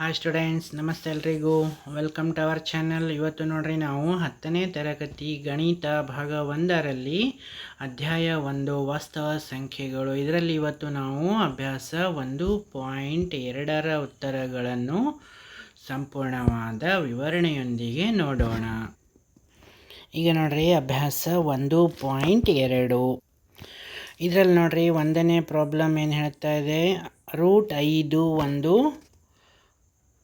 Hi students ನಮಸ್ತೆ ಎಲ್ರಿಗೂ. Welcome to our channel ಇವತ್ತು ನೋಡ್ರಿ ನಾವು ಹತ್ತನೇ ತರಗತಿ ಗಣಿತ ಭಾಗ ಒಂದರಲ್ಲಿ ಅಧ್ಯಾಯ ಒಂದು ವಾಸ್ತವ ಸಂಖ್ಯೆಗಳು. ಇದರಲ್ಲಿ ಇವತ್ತು ನಾವು ಅಭ್ಯಾಸ ಒಂದು ಪಾಯಿಂಟ್ ಎರಡರ ಉತ್ತರಗಳನ್ನು ಸಂಪೂರ್ಣವಾದ ವಿವರಣೆಯೊಂದಿಗೆ ನೋಡೋಣ. ಈಗ ನೋಡ್ರಿ ಅಭ್ಯಾಸ ಒಂದು ಪಾಯಿಂಟ್ ಎರಡು. ಇದರಲ್ಲಿ ನೋಡ್ರಿ ಒಂದನೇ ಪ್ರಾಬ್ಲಮ್ ಏನು ಹೇಳ್ತಾ ಇದೆ? ರೂಟ್ ಐದು ಒಂದು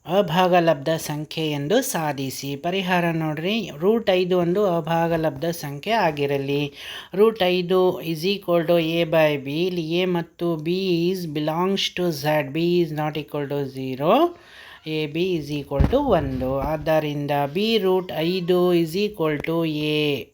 ಅಭಾಗಲಬ್ಧ ಸಂಖ್ಯೆ ಎಂದು ಸಾಧಿಸಿ. ಪರಿಹಾರ ನೋಡ್ರಿ. ರೂಟ್ ಐದು ಒಂದು ಅಭಾಗಲಬ್ಧ ಸಂಖ್ಯೆ ಆಗಿರಲಿ. ರೂಟ್ ಐದು is equal to a by b ಇಲ್ಲಿ ಎ ಮತ್ತು b is belongs to Z b is not equal to zero a b is equal to ಒಂದು. ಆದ್ದರಿಂದ ಬಿ ರೂಟ್ ಐದು is equal to a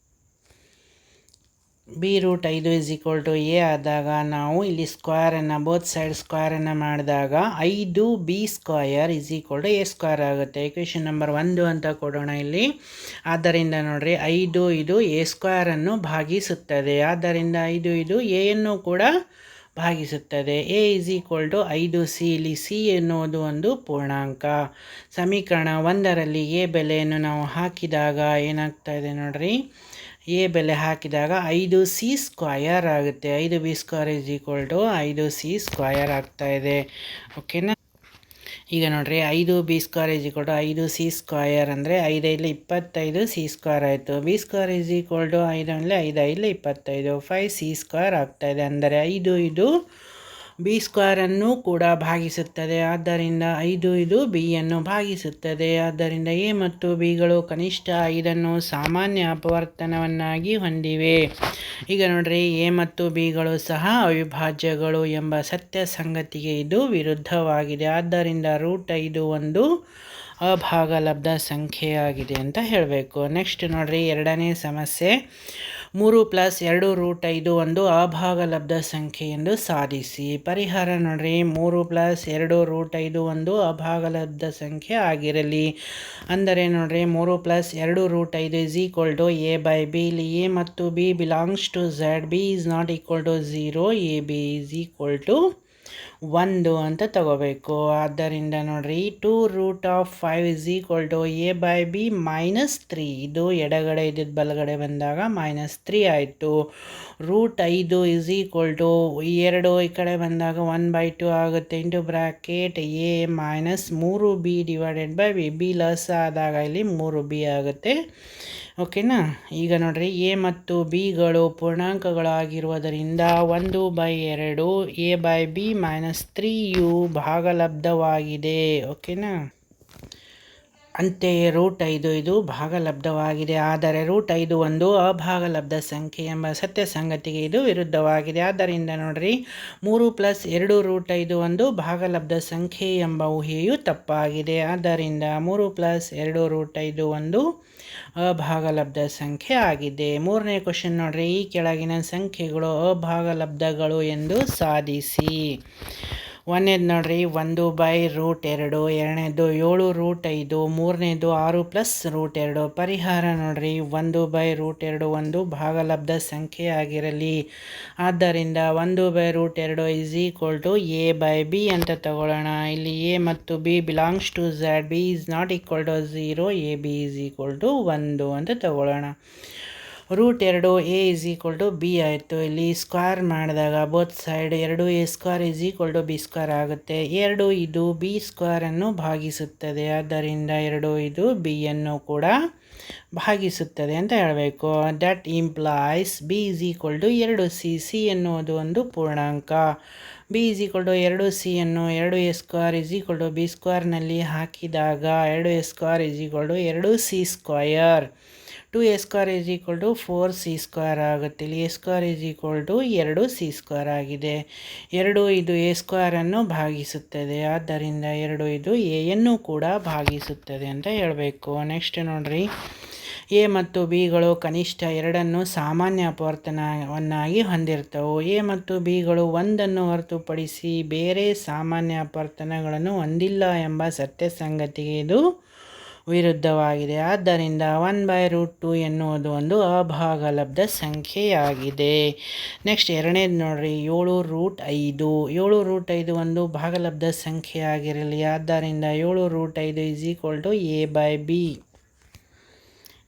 b root ಐದು is equal to a ಆದಾಗ ನಾವು ಇಲ್ಲಿ ಸ್ಕ್ವಯರನ್ನು ಬೋತ್ ಸೈಡ್ ಸ್ಕ್ವೇರನ್ನು ಮಾಡಿದಾಗ ಐದು b square is equal to a square ಆಗುತ್ತೆ. ಇಕ್ವೇಷನ್ ನಂಬರ್ ಒಂದು ಅಂತ ಕೊಡೋಣ ಇಲ್ಲಿ. ಆದ್ದರಿಂದ ನೋಡಿರಿ, ಐದು ಇದು ಎ ಸ್ಕ್ವೇರನ್ನು ಭಾಗಿಸುತ್ತದೆ. ಆದ್ದರಿಂದ ಐದು ಇದು ಎಯನ್ನು ಕೂಡ ಭಾಗಿಸುತ್ತದೆ. ಎ ಇಸ್ ಈಕ್ವಲ್ ಟು ಐದು ಸಿ ಇಲ್ಲಿ ಸಿ ಎನ್ನುವುದು ಒಂದು ಪೂರ್ಣಾಂಕ. ಸಮೀಕರಣ ಒಂದರಲ್ಲಿ ಎ ಬೆಲೆಯನ್ನು ನಾವು ಹಾಕಿದಾಗ ಏನಾಗ್ತಾ ಇದೆ ನೋಡ್ರಿ? ಎ ಬೆಲೆ ಹಾಕಿದಾಗ ಐದು ಸಿ ಸ್ಕ್ವಯರ್ ಆಗುತ್ತೆ. ಐದು b square is equal to ಐದು ಸಿ ಸ್ಕ್ವಯರ್ ಆಗ್ತಾ ಇದೆ. ಓಕೆನಾ? ಈಗ ನೋಡಿರಿ, ಐದು b square is equal to ಐದು ಸಿ ಸ್ಕ್ವಯರ್ ಅಂದರೆ ಐದೈದು ಇಪ್ಪತ್ತೈದು ಸಿ ಸ್ಕ್ವೇರ್ ಆಯಿತು. B square is equal to ಐದು ಅಂದರೆ ಐದು ಐದು ಇಪ್ಪತ್ತೈದು. ಫೈವ್ ಸಿ ಸ್ಕ್ವೇರ್ ಆಗ್ತಾಯಿದೆ ಅಂದರೆ ಐದು ಇದು ಬಿ ಸ್ಕ್ವೇರನ್ನು ಕೂಡ ಭಾಗಿಸುತ್ತದೆ. ಆದ್ದರಿಂದ ಐದು ಇದು ಬಿಯನ್ನು ಭಾಗಿಸುತ್ತದೆ. ಆದ್ದರಿಂದ ಎ ಮತ್ತು ಬಿಗಳು ಕನಿಷ್ಠ ಐದನ್ನು ಸಾಮಾನ್ಯ ಅಪವರ್ತನವನ್ನಾಗಿ ಹೊಂದಿವೆ. ಈಗ ನೋಡ್ರಿ, ಎ ಮತ್ತು ಬಿಗಳು ಸಹ ಅವಿಭಾಜ್ಯಗಳು ಎಂಬ ಸತ್ಯ ಸಂಗತಿಗೆ ಇದು ವಿರುದ್ಧವಾಗಿದೆ. ಆದ್ದರಿಂದ ರೂಟ್ ಐದು ಒಂದು ಅಭಾಗಲಬ್ಧ ಸಂಖ್ಯೆಯಾಗಿದೆ ಅಂತ ಹೇಳಬೇಕು. ನೆಕ್ಸ್ಟ್ ನೋಡ್ರಿ, ಎರಡನೇ ಸಮಸ್ಯೆ. ಮೂರು ಪ್ಲಸ್ ಎರಡು ರೂಟ್ ಐದು ಒಂದು ಅಭಾಗಲಬ್ಧ ಸಂಖ್ಯೆ ಎಂದು ಸಾಧಿಸಿ. ಪರಿಹಾರ ನೋಡ್ರಿ, ಮೂರು ಪ್ಲಸ್ ಎರಡು ರೂಟ್ ಐದು ಒಂದು ಅಭಾಗಲಬ್ಧ ಸಂಖ್ಯೆ ಆಗಿರಲಿ. ಅಂದರೆ ನೋಡ್ರಿ, ಮೂರು ಪ್ಲಸ್ ಎರಡು ರೂಟ್ ಐದು is equal to a by b ಇಲ್ಲಿ ಎ ಮತ್ತು b belongs to Z b is not equal to zero a b is equal to ಒಂದು ಅಂತ ತಗೋಬೇಕು. ಆದ್ದರಿಂದ ನೋಡ್ರಿ two root of five is equal to a by b minus three ಇದು ಎಡಗಡೆ ಇದ್ದಿದ್ದು ಬಲಗಡೆ ಬಂದಾಗ ಮೈನಸ್ ತ್ರೀ ಆಯಿತು. ರೂಟ್ ಐದು ಇಸ್ ಈಕ್ವಲ್ ಟು ಎರಡು ಈ ಕಡೆ ಬಂದಾಗ ಒನ್ ಬೈ ಟು ಆಗುತ್ತೆ. ಇಂಟು ಬ್ರ್ಯಾಕೆಟ್ ಎ ಮೈನಸ್ ಮೂರು b divided by b b ಲಸ್ ಆದಾಗ ಇಲ್ಲಿ ಮೂರು ಬಿ ಆಗುತ್ತೆ. ಓಕೆನಾ? ಈಗ ನೋಡ್ರಿ, ಎ ಮತ್ತು ಬಿಗಳು ಪೂರ್ಣಾಂಕಗಳಾಗಿರುವುದರಿಂದ ಒಂದು ಬೈ ಎರಡು, ಎ ಬೈ ಬಿ ಮೈನಸ್ ತ್ರೀಯು ಭಾಗಲಬ್ಧವಾಗಿದೆ. ಓಕೆನಾ? ಅಂತೆಯೇ ರೂಟ್ ಐದು ಇದು ಭಾಗಲಬ್ಧವಾಗಿದೆ. ಆದರೆ ರೂಟ್ ಐದು ಒಂದು ಅಭಾಗಲಬ್ಧ ಸಂಖ್ಯೆ ಎಂಬ ಸತ್ಯ ಸಂಗತಿಗೆ ಇದು ವಿರುದ್ಧವಾಗಿದೆ. ಆದ್ದರಿಂದ ನೋಡ್ರಿ, ಮೂರು ಪ್ಲಸ್ ಎರಡು ರೂಟ್ ಐದು ಒಂದು ಭಾಗಲಬ್ಧ ಸಂಖ್ಯೆ ಎಂಬ ಊಹೆಯು ತಪ್ಪಾಗಿದೆ. ಆದ್ದರಿಂದ ಮೂರು ಪ್ಲಸ್ ಎರಡು ರೂಟ್ ಐದು ಒಂದು ಅಭಾಗಲಬ್ಧ ಸಂಖ್ಯೆ ಆಗಿದೆ. ಮೂರನೇ ಕ್ವಶನ್ ನೋಡ್ರಿ, ಈ ಕೆಳಗಿನ ಸಂಖ್ಯೆಗಳು ಅಭಾಗಲಬ್ಧಗಳು ಎಂದು ಸಾಧಿಸಿ. ಒಂದನೇದು ನೋಡ್ರಿ, ಒಂದು ಬೈ ರೂಟ್ ಎರಡು, ಎರಡನೇದು ಏಳು ರೂಟ್ ಐದು, ಮೂರನೇದು ಆರು ಪ್ಲಸ್ ರೂಟ್ ಎರಡು. ಪರಿಹಾರ ನೋಡ್ರಿ, ಒಂದು ಬೈ ರೂಟ್ ಎರಡು ಒಂದು ಭಾಗಲಬ್ಧ ಸಂಖ್ಯೆ ಆಗಿರಲಿ. ಆದ್ದರಿಂದ ಒಂದು ಬೈ ರೂಟ್ ಎರಡು is equal to a by b ಅಂತ ತಗೊಳ್ಳೋಣ. ಇಲ್ಲಿ ಎ ಮತ್ತು b belongs to Z b is not equal to zero a b is equal to ಒಂದು ಅಂತ ತಗೊಳ್ಳೋಣ. ರೂಟ್ ಎರಡು a is equal to b ಆಯಿತು. ಇಲ್ಲಿ ಸ್ಕ್ವೇರ್ ಮಾಡಿದಾಗ ಬೋತ್ ಸೈಡ್ ಎರಡು a square is equal to b square ಆಗುತ್ತೆ. ಎರಡು ಇದು ಬಿ ಸ್ಕ್ವೇರನ್ನು ಭಾಗಿಸುತ್ತದೆ. ಆದ್ದರಿಂದ ಎರಡು ಇದು ಬಿಯನ್ನು ಕೂಡ ಭಾಗಿಸುತ್ತದೆ ಅಂತ ಹೇಳಬೇಕು. That implies b is equal to ಎರಡು ಸಿ ಸಿ ಎನ್ನುವುದು ಒಂದು ಪೂರ್ಣಾಂಕ. ಬಿ ಇಸ್ ಈಕ್ವಲ್ ಟು ಎರಡು ಸಿ ಅನ್ನು ಎರಡು a square is equal to b ಸ್ಕ್ವೇರ್ನಲ್ಲಿ ಹಾಕಿದಾಗ ಎರಡು a square is equal to ಎರಡು c square to a square is equal to four c square ಆಗುತ್ತೆ. ಇಲ್ಲಿ a square is equal to ಎರಡು c square ಆಗಿದೆ. ಎರಡು ಇದು ಎ ಸ್ಕ್ವೇರನ್ನು ಭಾಗಿಸುತ್ತದೆ. ಆದ್ದರಿಂದ ಎರಡು ಇದು ಎಯನ್ನು ಕೂಡ ಭಾಗಿಸುತ್ತದೆ ಅಂತ ಹೇಳಬೇಕು. ನೆಕ್ಸ್ಟ್ ನೋಡ್ರಿ. ಎ ಮತ್ತು ಬಿಗಳು ಕನಿಷ್ಠ ಎರಡನ್ನು ಸಾಮಾನ್ಯ ಅಪವರ್ತನವನ್ನಾಗಿ ಹೊಂದಿರ್ತವೆ. ಎ ಮತ್ತು ಬಿಗಳು ಒಂದನ್ನು ಹೊರತುಪಡಿಸಿ ಬೇರೆ ಸಾಮಾನ್ಯ ಅಪವರ್ತನಗಳನ್ನು ಹೊಂದಿಲ್ಲ ಎಂಬ ಸತ್ಯ ಸಂಗತಿಗೆ ಇದು ವಿರುದ್ಧವಾಗಿದೆ. ಆದ್ದರಿಂದ ಒನ್ ಬೈ ರೂಟ್ ಟು ಎನ್ನುವುದು ಒಂದು ಅಭಾಗಲಬ್ಧ ಸಂಖ್ಯೆಯಾಗಿದೆ. ನೆಕ್ಸ್ಟ್ ಎರಡನೇದು ನೋಡ್ರಿ. ಏಳು ರೂಟ್ ಐದು. ಏಳು ರೂಟ್ ಐದು ಒಂದು ಭಾಗಲಬ್ಧ ಸಂಖ್ಯೆಯಾಗಿರಲಿ. ಆದ್ದರಿಂದ ಏಳು ರೂಟ್ ಐದು is equal to a by b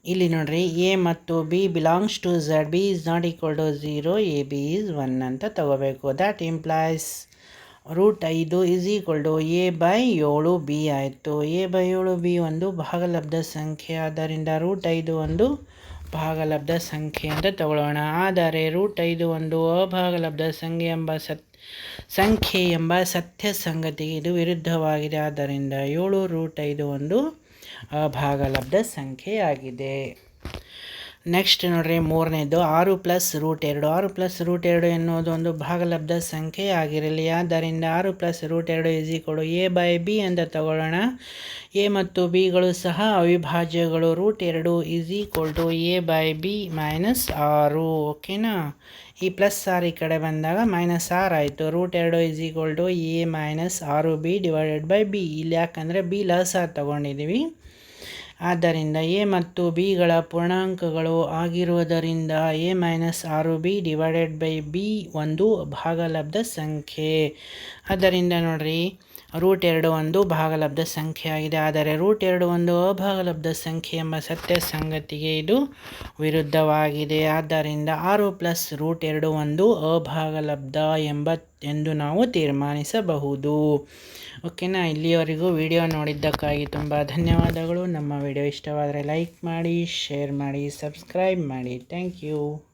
ಇಲ್ಲಿ ನೋಡ್ರಿ ಎ ಮತ್ತು b belongs to Z b is not equal to zero a b is one ಅಂತ ತಗೋಬೇಕು. ದ್ಯಾಟ್ ಇಂಪ್ಲಾಯ್ಸ್ ರೂಟ್ ಐದು is equal to a by ಏಳು ಬಿ ಆಯಿತು. A by ಏಳು b ಒಂದು ಭಾಗಲಬ್ಧ ಸಂಖ್ಯೆ. ಆದ್ದರಿಂದ ರೂಟ್ ಐದು ಒಂದು ಭಾಗಲಬ್ಧ ಸಂಖ್ಯೆ ಅಂತ ತಗೊಳ್ಳೋಣ. ಆದರೆ ರೂಟ್ ಐದು ಒಂದು ಅಭಾಗಲಬ್ಧ ಸಂಖ್ಯೆ ಎಂಬ ಸತ್, ಸಂಖ್ಯೆ ಎಂಬ ಸತ್ಯ ಸಂಗತಿಗೆ ಇದು ವಿರುದ್ಧವಾಗಿದೆ. ಆದ್ದರಿಂದ ಏಳು ರೂಟ್ ಐದು ಒಂದು ಅಭಾಗಲಬ್ಧ ಸಂಖ್ಯೆಯಾಗಿದೆ ನೆಕ್ಸ್ಟ್ ನೋಡ್ರಿ ಮೂರನೇದು ಆರು ಪ್ಲಸ್ ರೂಟ್ ಎರಡು. ಆರು ಪ್ಲಸ್ ರೂಟ್ ಎರಡು ಎನ್ನುವುದು ಒಂದು ಭಾಗಲಬ್ಧ ಸಂಖ್ಯೆ ಆಗಿರಲಿ. ಆದ್ದರಿಂದ ಆರು ಪ್ಲಸ್ ರೂಟ್ ಎರಡು ಇಸ್ ಕೊಡು ಎ ಬೈ ಬಿ ಅಂತ ತಗೊಳ್ಳೋಣ. ಎ ಮತ್ತು ಬಿಗಳು ಸಹ ಅವಿಭಾಜ್ಯಗಳು. ರೂಟ್ ಎರಡು equal to a by b minus ಆರು. ಓಕೆನಾ ಈ ಪ್ಲಸ್ ಆರ್ ಈ ಕಡೆ ಬಂದಾಗ ಮೈನಸ್ ಆರ್ ಆಯಿತು. ರೂಟ್ ಎರಡು is equal to a minus ಆರು ಬಿ ಡಿವೈಡೆಡ್ ಬೈ ಬಿ ಇಲ್ಲಿ ಯಾಕಂದರೆ ಬಿ ಲಸ್ ಆರ್ ತೊಗೊಂಡಿದ್ದೀವಿ ಆದ್ದರಿಂದ ಎ ಮತ್ತು ಬಿಗಳ ಪೂರ್ಣಾಂಕಗಳು ಆಗಿರುವುದರಿಂದ ಎ ಮೈನಸ್ ಆರು ಬಿ ಡಿವೈಡೆಡ್ ಬೈ ಬಿ ಒಂದು ಭಾಗಲಬ್ಧ ಸಂಖ್ಯೆ. ಆದ್ದರಿಂದ ನೋಡ್ರಿ ರೂಟ್ ಎರಡು ಒಂದು ಭಾಗಲಬ್ಧ ಸಂಖ್ಯೆ ಆಗಿದೆ. ಆದರೆ ರೂಟ್ ಎರಡು ಒಂದು ಅಭಾಗಲಬ್ಧ ಸಂಖ್ಯೆ ಎಂಬ ಸತ್ಯ ಸಂಗತಿಗೆ ಇದು ವಿರುದ್ಧವಾಗಿದೆ. ಆದ್ದರಿಂದ ಆರು ಪ್ಲಸ್ ರೂಟ್ ಎರಡು ಒಂದು ಅಭಾಗಲಬ್ಧ ಎಂಬ ಎಂದು ನಾವು ತೀರ್ಮಾನಿಸಬಹುದು. ಓಕೆನಾ? ಇಲ್ಲಿಯವರೆಗೂ ವಿಡಿಯೋ ನೋಡಿದ್ದಕ್ಕಾಗಿ ತುಂಬ ಧನ್ಯವಾದಗಳು. ನಮ್ಮ ವಿಡಿಯೋ ಇಷ್ಟವಾದರೆ ಲೈಕ್ ಮಾಡಿ, ಶೇರ್ ಮಾಡಿ, ಸಬ್ಸ್ಕ್ರೈಬ್ ಮಾಡಿ. Thank you.